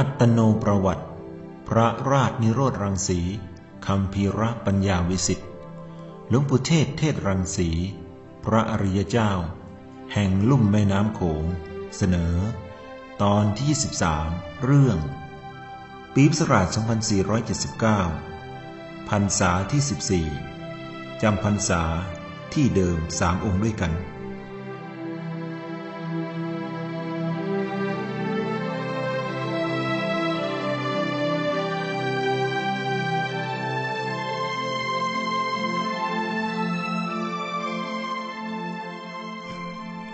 อัตโนประวัติ พระราชนิโรธรังสีคำพีระปัญญาวิสิทธิ์หลวงปู่เทศเทศรังสี พระอริยเจ้า แห่งลุ่มแม่น้ำโขง เสนอ ตอนที่ 23 เรื่อง ปีพศราช2479พรรษาที่ 14จำพรรษาที่เดิมสามองค์ด้วยกัน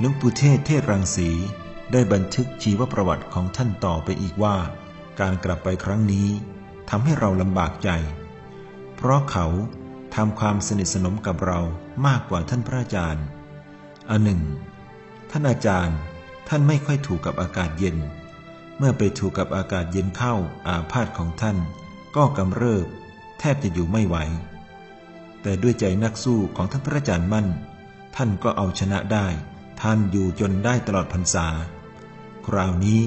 ลวงปู่เทศเทศรังสีได้บันทึกชีวประวัติของท่านต่อไปอีกว่า การกลับไปครั้งนี้ทำให้เราลำบากใจ เพราะเขาทำความสนิทสนมกับเรามากกว่าท่านพระอาจารย์ อันหนึ่ง ท่านอาจารย์ท่านไม่ค่อยถูกกับอากาศเย็น เมื่อไปถูกกับอากาศเย็นเข้าอาพาธของท่าน ก็กำเริบ แทบจะอยู่ไม่ไหว แต่ด้วยใจนักสู้ของท่านพระอาจารย์มั่น ท่านก็เอาชนะได้ ท่านอยู่จนได้ตลอดพรรษา คราวนี้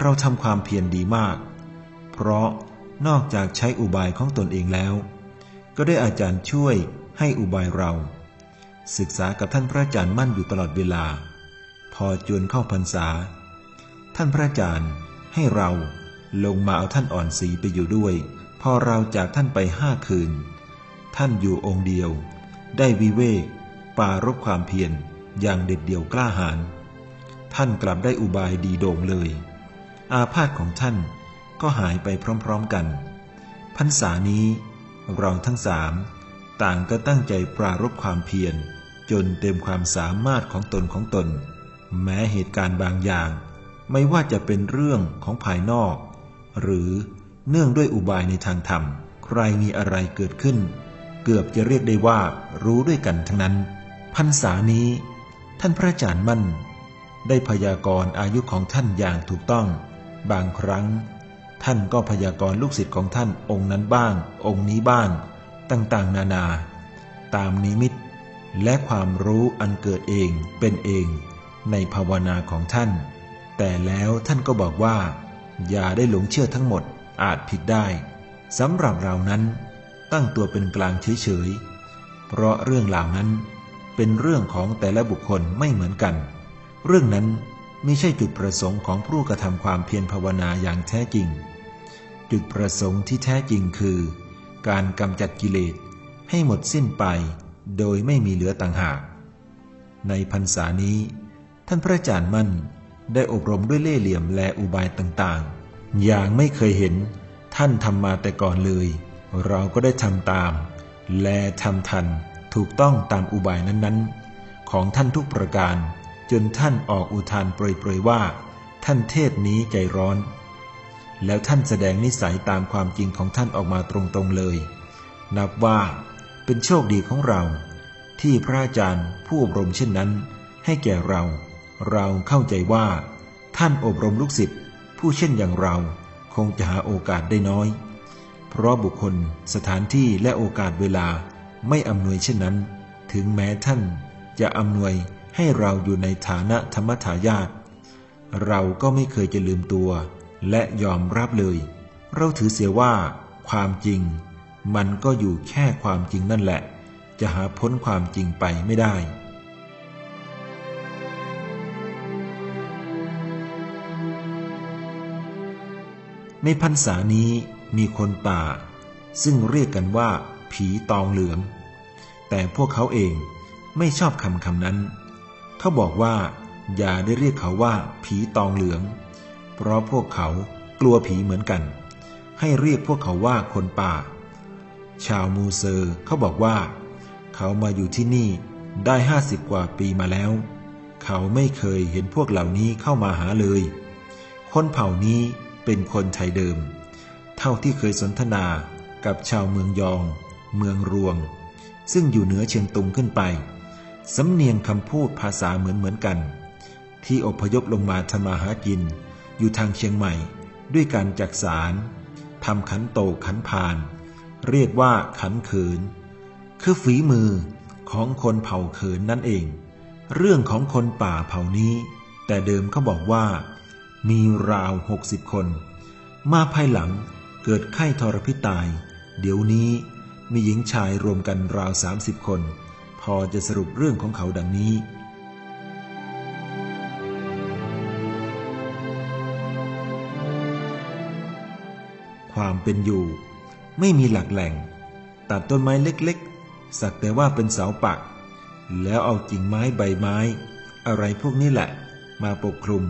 เราทำความเพียรดีมาก เพราะนอกจากใช้อุบายของตนเองแล้ว ก็ได้อาจารย์ช่วยให้อุบายเรา ศึกษากับท่านพระอาจารย์มั่นอยู่ตลอดเวลา พอจวนเข้าพรรษา ท่านพระอาจารย์ให้เราลงมาเอาท่านอ่อนสีไปอยู่ด้วย พอเราจากท่านไปห้าคืน ท่านอยู่องค์เดียว ได้วิเวกปารบความเพียร อย่างเด็ดเดี่ยวกล้าหาญท่านกลับได้อุบายดีโด่งเลย อาพาธของท่านก็หายไปพร้อมๆกัน พรรษานี้เราทั้งสามต่างก็ตั้งใจปรารบความเพียร จนเต็มความสามารถของตนของตน แม้เหตุการณ์บางอย่าง ไม่ว่าจะเป็นเรื่องของภายนอก หรือเนื่องด้วยอุบายในทางธรรม ใครมีอะไรเกิดขึ้น เกือบจะเรียกได้ว่ารู้ด้วยกันทั้งนั้น พรรษานี้ ท่านพระอาจารย์มั่น ได้พยากรณ์อายุของท่านอย่างถูกต้อง บางครั้ง ท่านก็พยากรณ์ลูกศิษย์ของท่านองค์นั้นบ้าง องค์นี้บ้าง ต่างๆ นานา ตามนิมิต และความรู้อันเกิดเองเป็นเอง ในภาวนาของท่าน แต่แล้วท่านก็บอกว่า อย่าได้หลงเชื่อทั้งหมดอาจผิดได้สำหรับเรานั้นตั้งตัวเป็นกลางเฉยๆเพราะเรื่องเหล่านั้น เป็นเรื่องของแต่ละบุคคลไม่เหมือนกัน เรื่องนั้นไม่ใช่จุดประสงค์ของผู้กระทำความเพียรภาวนาอย่างแท้จริง จุดประสงค์ที่แท้จริงคือ การกำจัดกิเลสให้หมดสิ้นไปโดยไม่มีเหลือต่างหาก ในพรรษานี้ ท่านพระอาจารย์มั่นได้อบรมด้วยเล่ห์เหลี่ยมและอุบายต่างๆ อย่างไม่เคยเห็นท่านทำมาแต่ก่อนเลย เราก็ได้ทำตาม และทำทัน ถูกต้องตามอุบายนั้นๆ ของท่านทุกประการ จนท่านออกอุทานเปรยๆว่า ท่านเทศนี้ใจร้อน แล้วท่านแสดงนิสัยตามความจริงของท่านออกมาตรงๆเลย นับว่า เป็นโชคดีของเรา ที่พระอาจารย์ผู้อบรมเช่นนั้น ให้แก่เรา เราเข้าใจว่า ท่านอบรมลูกศิษย์ผู้เช่นอย่างเราคงจะหาโอกาสได้น้อย เพราะบุคคลสถานที่และโอกาสเวลา ไม่อำนวยเช่นนั้น ถึงแม้ท่านจะอำนวยให้เราอยู่ในฐานะธรรมทายาทเราก็ไม่เคยจะลืมตัว และยอมรับเลย เราถือเสียว่า ความจริง มันก็อยู่แค่ความจริงนั่นแหละ จะหาพ้นความจริงไปไม่ได้ในพรรษานี้มีคนป่า ซึ่งเรียกกันว่า ผีตองเหลือง แต่พวกเขาเองไม่ชอบคำคำนั้น เขาบอกว่า อย่าได้เรียกเขาว่า ผีตองเหลือง เพราะพวกเขากลัวผีเหมือนกัน ให้เรียกพวกเขาว่าคนป่า ชาวมูเซอร์เขาบอกว่า เขามาอยู่ที่นี่ได้ห้าสิบกว่าปีมาแล้ว เขาไม่เคยเห็นพวกเหล่านี้เข้ามาหาเลย คนเผ่านี้เป็นคนไทยเดิม เท่าที่เคยสนทนากับชาวเมืองยอง เมืองรวง ซึ่งอยู่เหนือเชียงตุงขึ้นไป สำเนียงคำพูดภาษาเหมือนเหมือนกัน ที่อพยพลงมาทำมาหากิน อยู่ทางเชียงใหม่ ด้วยการจักสารทำขันโตขันพาน เรียกว่าขันเขิน คือฝีมือของคนเผ่าเขินนั่นเอง เรื่องของคนป่าเผ่านี้ แต่เดิมเขาบอกว่า มีราวหกสิบคน มาภายหลังเกิดไข้ทรพิตาย เดี๋ยวนี้ มีหญิงชายรวมกันราวสามสิบคน พอจะสรุปเรื่องของเขาดังนี้ ความเป็นอยู่ ไม่มีหลักแหล่ง ตัดต้นไม้เล็กๆ สักแต่ว่าเป็นเสาปัก แล้วเอากิ่งไม้ใบไม้ อะไรพวกนี้แหละ มาปกคลุม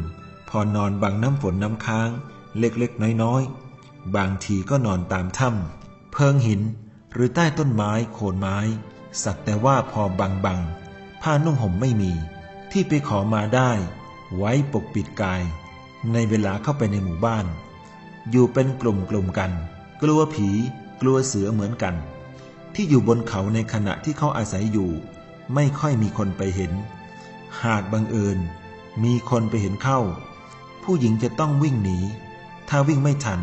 พอนอนบังน้ำฝนน้ำค้าง เล็กๆ น้อยๆ บางทีก็นอนตามถ้ำเพิงหิน หรือใต้ต้นไม้โคนไม้ สักแต่ว่าพอบังบังผ้านุ่งห่มไม่มี ที่ไปขอมาได้ ไว้ปกปิดกาย ในเวลาเข้าไปในหมู่บ้าน อยู่เป็นกลุ่มๆกัน กลัวผี กลัวเสือเหมือนกัน ที่อยู่บนเขาในขณะที่เขาอาศัยอยู่ ไม่ค่อยมีคนไปเห็น หากบังเอิญ มีคนไปเห็นเข้า ผู้หญิงจะต้องวิ่งหนี ถ้าวิ่งไม่ทัน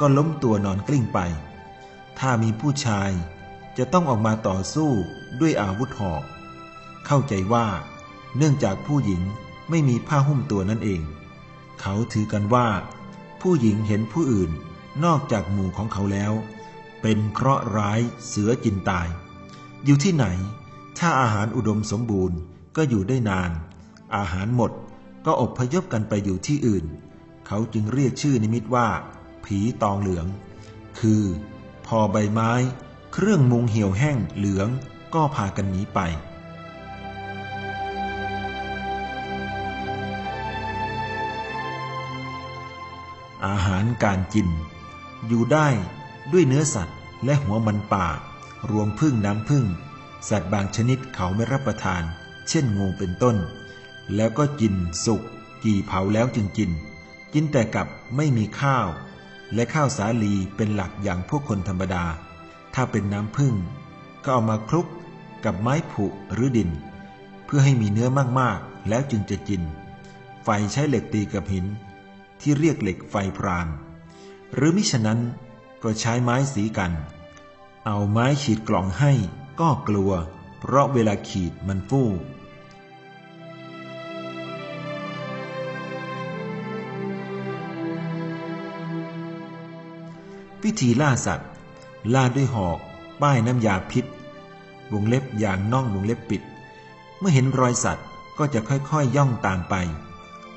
ก็ล้มตัวนอนกลิ้งไป ถ้ามีผู้ชายจะต้องออกมาต่อสู้ด้วยอาวุธหอก เข้าใจว่า เนื่องจากผู้หญิงไม่มีผ้าหุ้มตัวนั่นเอง เขาถือกันว่า ผู้หญิงเห็นผู้อื่นนอกจากหมู่ของเขาแล้ว เป็นเคราะห์ร้ายเสือจินตาย อยู่ที่ไหน ถ้าอาหารอุดมสมบูรณ์ก็อยู่ได้นาน อาหารหมดก็อบพยพกันไปอยู่ที่อื่น เขาจึงเรียกชื่อนิมิตว่า ผีตองเหลือง คือ พอใบไม้ เครื่องมุงเหี่ยวแห้งเหลืองก็พากันหนีไป อาหารการกิน อยู่ได้ด้วยเนื้อสัตว์และหัวมันป่า รวมพึ่งน้ำพึ่ง สัตว์บางชนิดเขาไม่รับประทาน เช่นงูเป็นต้น แล้วก็กินสุกกี่เผาแล้วจึงกิน กินแต่กับไม่มีข้าว และข้าวสาลีเป็นหลักอย่างพวกคนธรรมดา ถ้าเป็นน้ำพึ่งก็เอามาคลุกกับไม้ผุหรือดิน เพื่อให้มีเนื้อมากๆ แล้วจึงจะกิน ไฟใช้เหล็กตีกับหิน ที่เรียกเหล็กไฟพราน หรือมิฉะนั้นก็ใช้ไม้สีกัน เอาไม้ขีดกล่องให้ก็กลัว เพราะเวลาขีดมันฟู่ วิธีล่าสัตว์ ล่าด้วยหอก ป้ายน้ำยาพิษ วงเล็บอย่างน่องวงเล็บปิด เมื่อเห็นรอยสัตว์ก็จะค่อยๆยย่องตามไป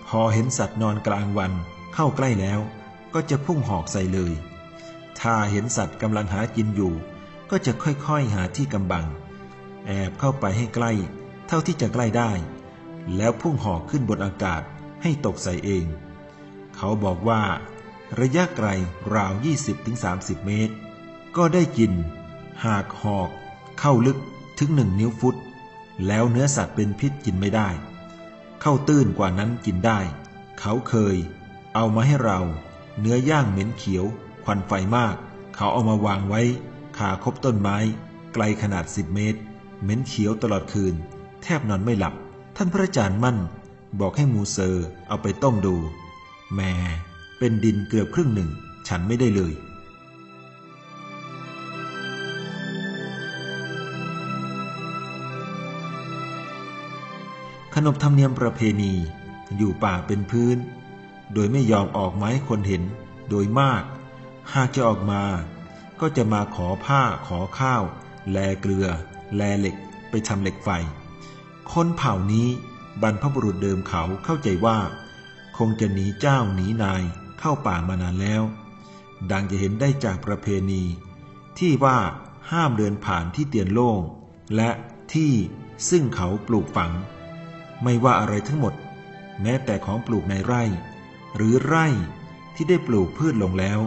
พอเห็นสัตว์นอนกลางวันเข้าใกล้แล้ว ก็จะพุ่งหอกใส่เลย ถ้าเห็นสัตว์กำลังหากินอยู่ ก็จะค่อยๆหาที่กำบัง แอบเข้าไปให้ใกล้ เท่าที่จะใกล้ได้ แล้วพุ่งหอกขึ้นบนอากาศให้ตกใส่เอง เขาบอกว่า ระยะไกลราว 20-30 เมตร ก็ได้กิน หากหอก เข้าลึกถึงหนึ่งนิ้วฟุต แล้วเนื้อสัตว์เป็นพิษกินไม่ได้ เข้าตื้นกว่านั้นกินได้ เขาเคย เอามาให้เรา เนื้อย่างเหม็นเขียว ควันไฟมาก เขาเอามาวางไว้ขาคบต้นไม้ ไกลขนาดสิบเมตร เหม็นเขียวตลอดคืน แทบนอนไม่หลับ ท่านพระอาจารย์มั่น บอกให้มูเซอร์เอาไปต้มดูแม่ เป็นดินเกือบครึ่งหนึ่ง ฉันไม่ได้เลย ขนบธรรมเนียมประเพณีอยู่ป่าเป็นพื้น โดยไม่ยอมออกมาให้คนเห็นโดยมาก หากจะออกมา ก็จะมาขอผ้าขอข้าว แลเกลือ แลเหล็ก ไปทำเหล็กไฟ คนเผ่านี้บรรพบุรุษเดิมเขาเข้าใจว่า คงจะหนีเจ้าหนีนาย เข้าป่ามานานแล้ว ดังจะเห็นได้จากประเพณี ที่ว่าห้ามเดินผ่านที่เตียนโล่ง และที่ซึ่งเขาปลูกฝัง ไม่ว่าอะไรทั้งหมด แม้แต่ของปลูกในไร่ หรือไร่ที่ได้ปลูกพืชลงแล้ว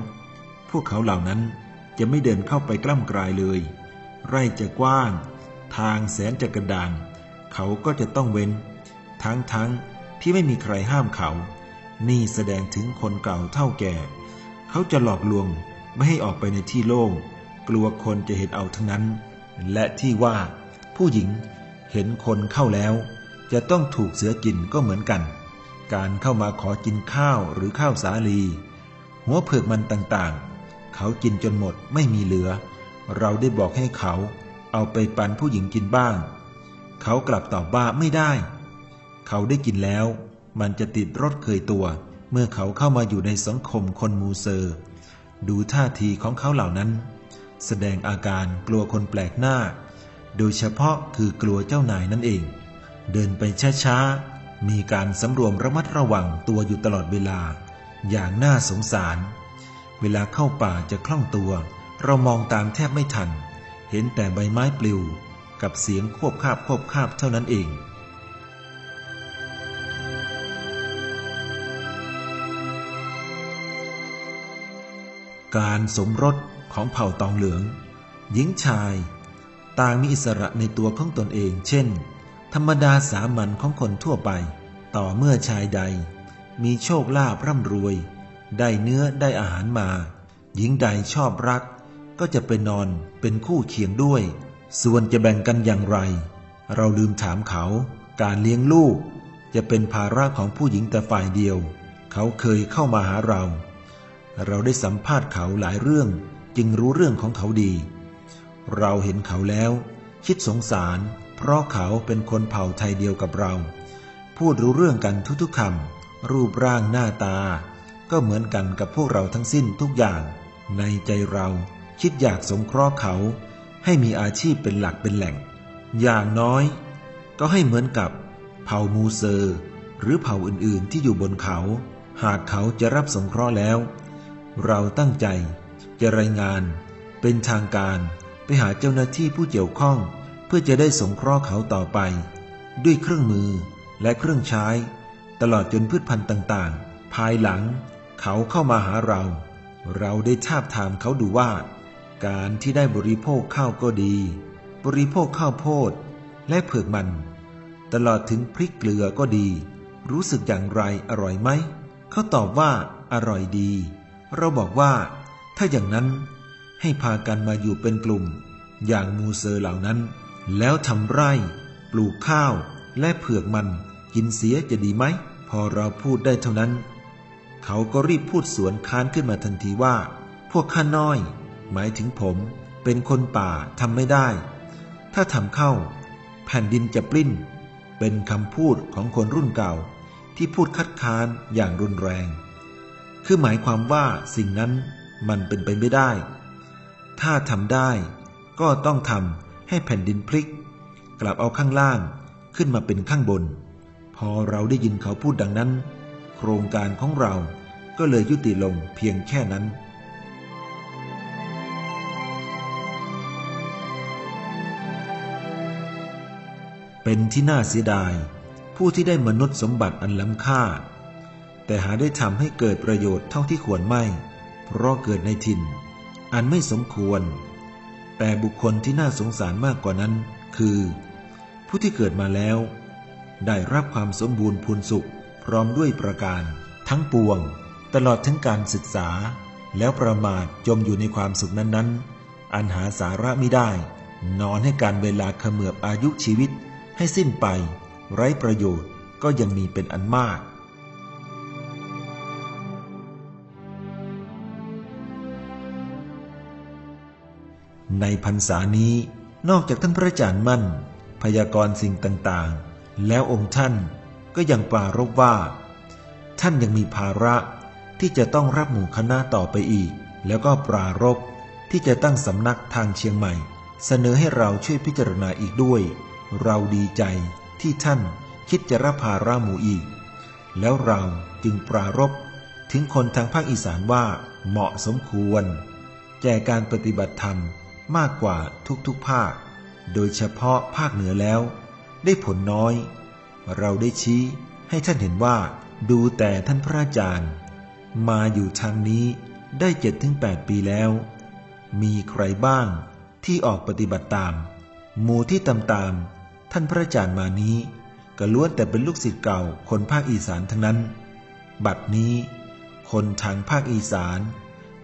พวกเขาเหล่านั้นจะไม่เดินเข้าไปกล้ำกลายเลย ไร่จะกว้าง ทางแสนจะกระดานเขาก็จะต้องเว้น ทั้งทั้งที่ไม่มีใครห้ามเขา นี่แสดงถึงคนเก่าเท่าแก่ เขาจะหลอกลวงไม่ให้ออกไปในที่โล่ง กลัวคนจะเห็นเอาทั้งนั้น และที่ว่า ผู้หญิงเห็นคนเข้าแล้ว จะต้องถูกเสือกินก็เหมือนกัน การเข้ามาขอกินข้าวหรือข้าวสาลี หัวเผือกมันต่างๆ เขากินจนหมดไม่มีเหลือ เราได้บอกให้เขาเอาไปปันผู้หญิงกินบ้าง เขากลับตอบว่าไม่ได้ เขาได้กินแล้ว มันจะติดรสเคยตัว เมื่อเขาเข้ามาอยู่ในสังคมคนมูเซอร์ ดูท่าทีของเขาเหล่านั้น แสดงอาการกลัวคนแปลกหน้า โดยเฉพาะคือกลัวเจ้านายนั่นเอง เดินไปช้าๆ มีการสำรวมระมัดระวังตัวอยู่ตลอดเวลา อย่างน่าสงสาร เวลาเข้าป่าจะคล่องตัว เรามองตามแทบไม่ทัน เห็นแต่ใบไม้ปลิว กับเสียงควบคาบควบคาบเท่านั้นเอง การสมรสของเผ่าตองเหลือง หญิงชาย ต่างมีอิสระในตัวของตนเอง เช่น ธรรมดาสามัญของคนทั่วไป ต่อเมื่อชายใด มีโชคลาภร่ำรวย ได้เนื้อได้อาหารมา หญิงใดชอบรัก ก็จะไปนอนเป็นคู่เคียงด้วย ส่วนจะแบ่งกันอย่างไร เราลืมถามเขา การเลี้ยงลูกจะเป็นภาระของผู้หญิงแต่ฝ่ายเดียว เขาเคยเข้ามาหาเรา เราได้สัมภาษณ์เขาหลายเรื่องจึงรู้เรื่องของเขาดี เราเห็นเขาแล้ว คิดสงสาร เพราะเขาเป็นคนเผ่าไทยเดียวกับเรา พูดรู้เรื่องกันทุกๆคำรูปร่างหน้าตา ก็เหมือนกันกับพวกเราทั้งสิ้นทุกอย่าง ในใจเราคิดอยากสงเคราะห์เขา ให้มีอาชีพเป็นหลักเป็นแหล่ง อย่างน้อย ก็ให้เหมือนกับเผ่ามูเซอร์ หรือเผ่าอื่นๆที่อยู่บนเขา หากเขาจะรับสงเคราะห์แล้ว เราตั้งใจ จะรายงาน เป็นทางการไปหาเจ้าหน้าที่ผู้เกี่ยวข้อง เพื่อจะได้สงเคราะห์เขาต่อไป ด้วยเครื่องมือและเครื่องใช้ ตลอดจนพืชพันธุ์ต่างๆ ภายหลัง เขาเข้ามาหาเรา เราได้ทาบถามเขาดูว่า การที่ได้บริโภคข้าวก็ดี บริโภคข้าวโพดและเผือกมัน ตลอดถึงพริกเกลือก็ดี รู้สึกอย่างไรอร่อยไหม เขาตอบว่าอร่อยดี เราบอกว่า ถ้าอย่างนั้นให้พากันมาอยู่เป็นกลุ่ม อย่างมูเซอร์เหล่านั้น แล้วทำไร่ ปลูกข้าว และเผือกมัน กินเสียจะดีไหม พอเราพูดได้เท่านั้น เขาก็รีบพูดสวนค้านขึ้นมาทันทีว่า พวกข้าน้อย หมายถึงผม เป็นคนป่าทำไม่ได้ ถ้าทำเข้า แผ่นดินจะปลิ้น เป็นคำพูดของคนรุ่นเก่าที่พูดคัดค้านอย่างรุนแรง คือหมายความว่าสิ่งนั้นมันเป็นไปไม่ได้ ถ้าทำได้ ก็ต้องทำให้แผ่นดินพลิก กลับเอาข้างล่างขึ้นมาเป็นข้างบน พอเราได้ยินเขาพูดดังนั้น โครงการของเราก็เลยยุติลงเพียงแค่นั้นเป็นที่น่าเสียดาย ผู้ที่ได้มนุษย์สมบัติอันล้ำค่า แต่หาได้ทำให้เกิดประโยชน์เท่าที่ควรไม่ เพราะเกิดในถิ่น อันไม่สมควร แต่บุคคลที่น่าสงสารมากกว่านั้น คือ ผู้ที่เกิดมาแล้ว ได้รับความสมบูรณ์พูนสุข พร้อมด้วยประการ ทั้งปวง ตลอดทั้งการศึกษา แล้วประมาทจมอยู่ในความสุขนั้นๆ อันหาสาระไม่ได้ นอนให้การเวลาเขมือบอายุชีวิต ให้สิ้นไป ไร้ประโยชน์ก็ยังมีเป็นอันมาก ในพรรษานี้นอกจากท่านพระอาจารย์มั่น พยากรณ์สิ่งต่างๆ แล้วองค์ท่านก็ยังปรารบว่า ท่านยังมีภาระที่จะต้องรับหมู่คณะต่อไปอีก แล้วก็ปรารบที่จะตั้งสำนักทางเชียงใหม่ เสนอให้เราช่วยพิจารณาอีกด้วย เราดีใจที่ท่านคิดจะรับภาระหมู่อีก แล้วเราจึงปรารบถึงคนทางภาคอีสานว่าเหมาะสมควร แก่การปฏิบัติธรรม มากกว่าทุกๆภาค โดยเฉพาะภาคเหนือแล้ว ได้ผลน้อย เราได้ชี้ให้ท่านเห็นว่า ดูแต่ท่านพระอาจารย์ มาอยู่ทางนี้ได้เจ็ดถึงแปดปีแล้ว มีใครบ้างที่ออกปฏิบัติตาม หมู่ที่ตามตามท่านพระอาจารย์มานี้ก็ล้วนแต่เป็นลูกศิษย์เก่าคนภาคอีสานทั้งนั้น บัดนี้ คนทางภาคอีสาน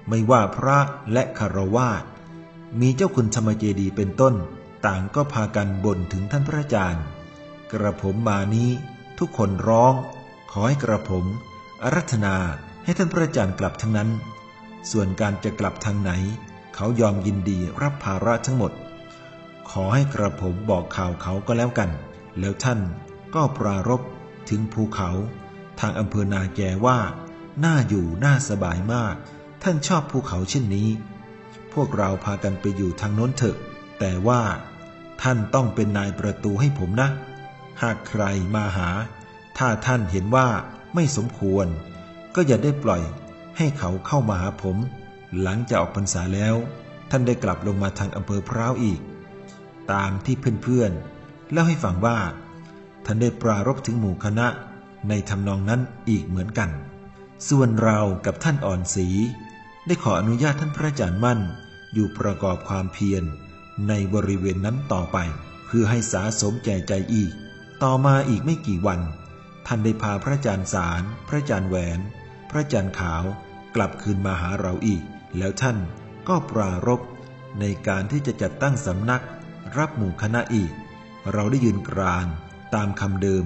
ไม่ว่าพระและคารวาส มีเจ้าคุณธรรมเจดีเป็นต้น ต่างก็พากันบ่นถึงท่านพระอาจารย์ กระผมมานี้ทุกคนร้อง ขอให้กระผมอารัธนาให้ท่านพระอาจารย์กลับทั้งนั้น ส่วนการจะกลับทางไหน เขายอมยินดีรับภาระทั้งหมด ขอให้กระผมบอกข่าวเขาก็แล้วกัน แล้วท่านก็ปรารบถึงภูเขาทางอำเภอนาแกว่า น่าอยู่น่าสบายมาก ท่านชอบภูเขาเช่นนี้ พวกเราพากันไปอยู่ทางโน้นเถอะ แต่ว่า ท่านต้องเป็นนายประตูให้ผมนะ หากใครมาหา ถ้าท่านเห็นว่าไม่สมควร ก็อย่าได้ปล่อยให้เขาเข้ามาหาผม หลังจากออกพรรษาแล้ว ท่านได้กลับลงมาทางอำเภอพร้าวอีก ตามที่เพื่อนๆเล่าให้ฟังว่า ท่านได้ปรารบถึงหมู่คณะในทำนองนั้นอีกเหมือนกัน ส่วนเรากับท่านอ่อนศรีได้ขออนุญาตท่านพระอาจารย์มั่น อยู่ประกอบความเพียร ในบริเวณนั้นต่อไป เพื่อให้สาสมแก่ใจอีก ต่อมาอีกไม่กี่วัน ท่านได้พาพระอาจารย์สาร พระอาจารย์แหวน พระอาจารย์ขาว กลับคืนมาหาเราอีก แล้วท่านก็ปรารบในการที่จะจัดตั้งสำนัก รับหมู่คณะอีก เราได้ยืนกรานตามคำเดิม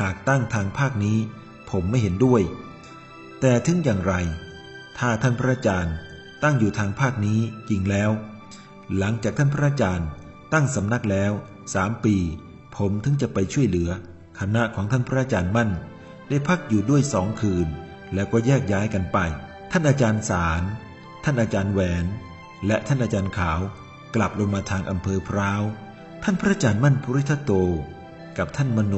หากตั้งทางภาคนี้ ผมไม่เห็นด้วย แต่ถึงอย่างไร ถ้าท่านพระอาจารย์ ตั้งอยู่ทางภาคนี้จริงแล้ว หลังจากท่านพระอาจารย์ตั้งสำนักแล้วสามปี ผมถึงจะไปช่วยเหลือ คณะของท่านพระอาจารย์มั่น ได้พักอยู่ด้วยสองคืน แล้วก็แยกย้ายกันไป ท่านอาจารย์สาร ท่านอาจารย์แหวน และท่านอาจารย์ขาว กลับลงมาทางอำเภอพร้าว ท่านพระอาจารย์มั่นภูริทัตโต กับท่านมโน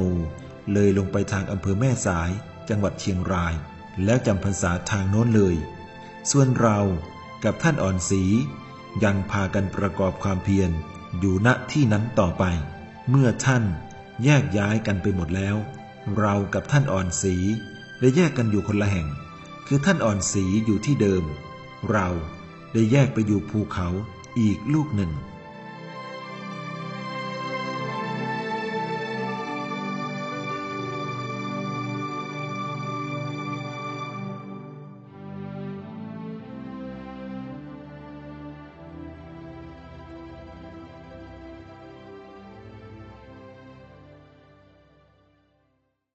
เลยลงไปทางอำเภอแม่สาย จังหวัดเชียงราย แล้วจำพรรษาทางโน้นเลย ส่วนเรา กับท่านอ่อนศรียังพากันประกอบความเพียรอยู่ณที่นั้นต่อไป เมื่อท่านแยกย้ายกันไปหมดแล้ว เรากับท่านอ่อนศรีได้แยกกันอยู่คนละแห่ง คือท่านอ่อนศรีอยู่ที่เดิม เราได้แยกไปอยู่ภูเขาอีกลูกหนึ่ง